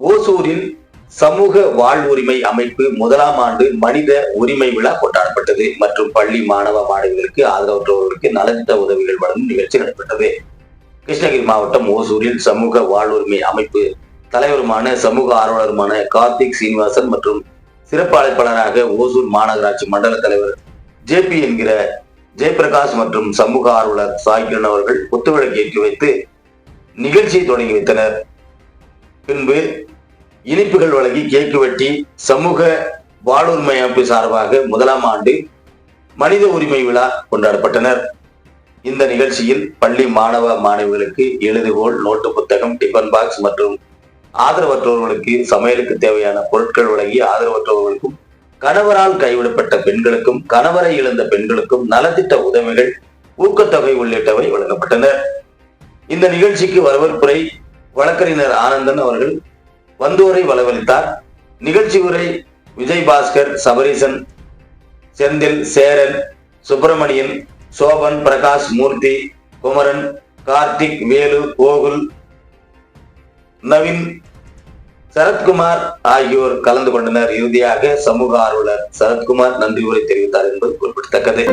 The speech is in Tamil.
ஓசூரில் சமூக வாழ்வுரிமை அமைப்பு முதலாம் ஆண்டு மனித உரிமை விழா கொண்டாடப்பட்டது மற்றும் பள்ளி மாணவ மாணவிகளுக்கு ஆதரவற்றவர்களுக்கு நலத்திட்ட உதவிகள் வழங்கும் நிகழ்ச்சி நடைபெற்றது. கிருஷ்ணகிரி மாவட்டம் ஓசூரில் சமூக வாழ்வுரிமை அமைப்பு தலைவருமான சமூக ஆர்வலருமான கார்த்திக் சீனிவாசன் மற்றும் சிறப்பு அழைப்பாளராக ஓசூர் மாநகராட்சி மண்டல தலைவர் ஜேபி என்கிற ஜெயபிரகாஷ் மற்றும் சமூக ஆர்வலர் சாய்கிரண் அவர்கள் ஒத்துழைப்பு ஏற்றி வைத்து நிகழ்ச்சியை தொடங்கி வைத்தனர். பின்பு இனிப்புகள் வழங்கி கேக்கு வெட்டி சமூக வாழ்வுரிமை அமைப்பு சார்பாக முதலாம் ஆண்டு மனித உரிமை விழா கொண்டாடப்பட்டனர். இந்த நிகழ்ச்சியில் பள்ளி மாணவ மாணவிகளுக்கு எழுதுகோல் நோட்டு புத்தகம் டிபன் பாக்ஸ் மற்றும் ஆதரவற்றவர்களுக்கு சமையலுக்கு தேவையான பொருட்கள் வழங்கி ஆதரவற்றவர்களுக்கும் கணவரால் கைவிடப்பட்ட பெண்களுக்கும் கணவரை இழந்த பெண்களுக்கும் நலத்திட்ட உதவிகள் ஊக்கத்தொகை உள்ளிட்டவை வழங்கப்பட்டன. இந்த நிகழ்ச்சிக்கு வரவேற்புரை வழக்கறிஞர் ஆனந்தன் அவர்கள் வந்தோரை வரவழைத்தார் நிகழ்ச்சி உரை விஜய் பாஸ்கர் சபரீசன் செந்தில் சேரன் சுப்பிரமணியன் சோபன் பிரகாஷ் மூர்த்தி குமரன் கார்த்திக் வேலு கோகுல் நவீன் சரத்குமார் ஆகியோர் கலந்து கொண்டனர். இறுதியாக சமூக ஆர்வலர் சரத்குமார் நன்றி உரை தெரிவித்தார் என்பது குறிப்பிடத்தக்கது.